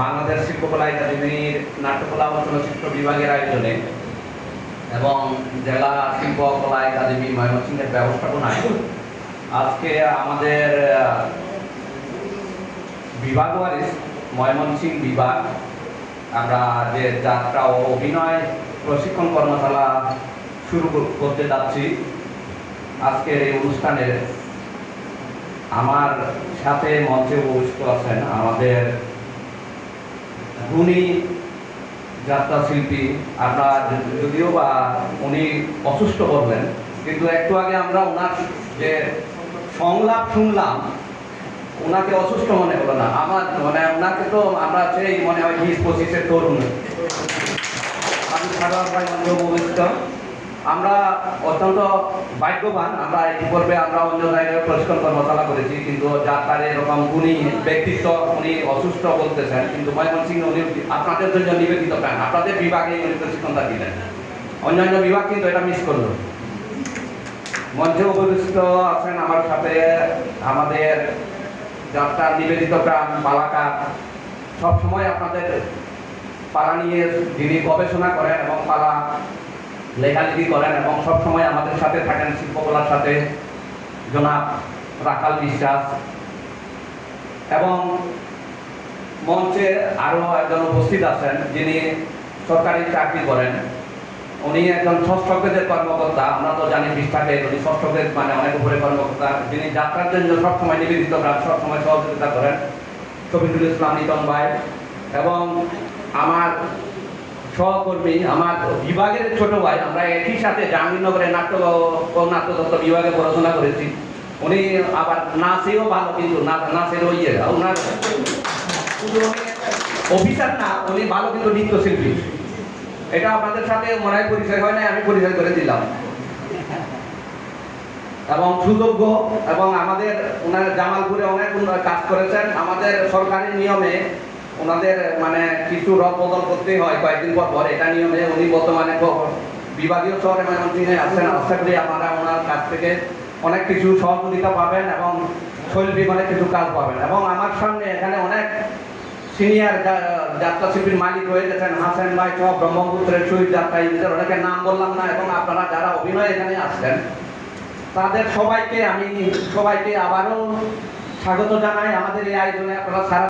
বাংলাদেশ শিল্পকলা একাডেমির নাট্যকলা ও চলচ্চিত্র বিভাগের আয়োজনে এবং জেলা শিল্পকলা একাডেমি ময়মনসিংহের ব্যবস্থাপনায় আজকে আমাদের বিভাগ ওয়ারিস, ময়মনসিংহ বিভাগ, আমরা যে যাত্রা ও অভিনয় প্রশিক্ষণ কর্মশালা শুরু করতে যাচ্ছি। আজকের এই অনুষ্ঠানে আমার সাথে মঞ্চে উপস্থিত আছেন আমাদের গুণী যাত্রা শিল্পী, আমরা যদিও বা উনি অসুস্থ করলেন কিন্তু একটু আগে আমরা ওনার যে সংলাপ শুনলাম ওনাকে অসুস্থ মনে হলো না। আমার মানে ওনাকে তো আমরা সেই মনে হয় বিশ পঁচিশের তরুণ। আমি সাধারণ ভাই আমরা অত্যন্ত ভাগ্যবান। আমরা এই পর্বে আমরা অন্য জায়গায় প্রশিক্ষণ কর্মশালা করেছি, কিন্তু যাত্রার এরকম গুণী ব্যক্তিত্ব উনি অসুস্থ বলতেছেন, কিন্তু ময়মনসিংহ উনি আপনাদের জন্য নিবেদিত প্রাণ। আপনাদের বিভাগে উনি প্রশিক্ষণটা দিলেন। অন্যান্য বিভাগ কিন্তু এটা মিস করল। মঞ্চে উপস্থিত আছেন আমার সাথে আমাদের যাত্রার নিবেদিত প্রাণ পালাকার সবসময় আপনাদের পালা নিয়ে যিনি গবেষণা করেন এবং পালা লেখালেখি করেন এবং সবসময় আমাদের সাথে থাকেন শিল্পকলার সাথে। জনাব রাখাল বিশ্বাস। এবং মঞ্চে আরও একজন উপস্থিত আছেন, যিনি সরকারি চাকরি করেন। উনি একজন ষষ্ঠ গ্রেডের কর্মকর্তা, আমরা তো জানি বিস্তারে উনি ষষ্ঠ গ্রেড মানে অনেক উপরে কর্মকর্তা। যিনি যাত্রার জন্য সবসময় নিবেদিত সবসময় সহযোগিতা করেন। শফিকুল ইসলাম নিতন ভাই। এবং আমার সহকর্মী, আমার বিভাগের ছোট ভাই, আমরা একই সাথে জাহাঙ্গীরনগরে নাট্য নাট্যতত্ত্ব বিভাগে পড়াশোনা করেছি। উনি আবার নাচেও ভালো, কিন্তু নাচের ওই ওনার অফিসার না, উনি ভালো কিন্তু নৃত্যশিল্পী। এটা আপনাদের সাথে মনে পরিচয় হয় না আমি পরিচয় করে দিলাম। এবং সুযোগ্য, এবং আমাদের ওনার জামালপুরে অনেক কাজ করেছেন। আমাদের সরকারি নিয়মে ওনাদের মানে কিছু রদ বদল করতে হয় কয়েকদিন পর পর। এটা নিয়মে উনি বর্তমানে বিভাগীয় শহরে ময়মনসিংহে আছেন আশা করি আপনারা ওনার কাছ থেকে অনেক কিছু সহযোগিতা পাবেন এবং শৈল্পিক অনেক কিছু কাজ পাবেন। এবং আমার সামনে এখানে অনেক সিনিয়র যাত্রা শিল্পীর মালিক হয়ে গেছেন, হাসান ভাই সহ ব্রহ্মপুত্রের শহীদ যাত্রা এদের অনেকের নাম বললাম না, এবং আপনারা যারা অভিনয় এখানে আসছেন, তাদের সবাইকে আমি, সবাইকে আবারও স্বাগত জানাই। আমাদের এই আয়োজনে আপনারা সারা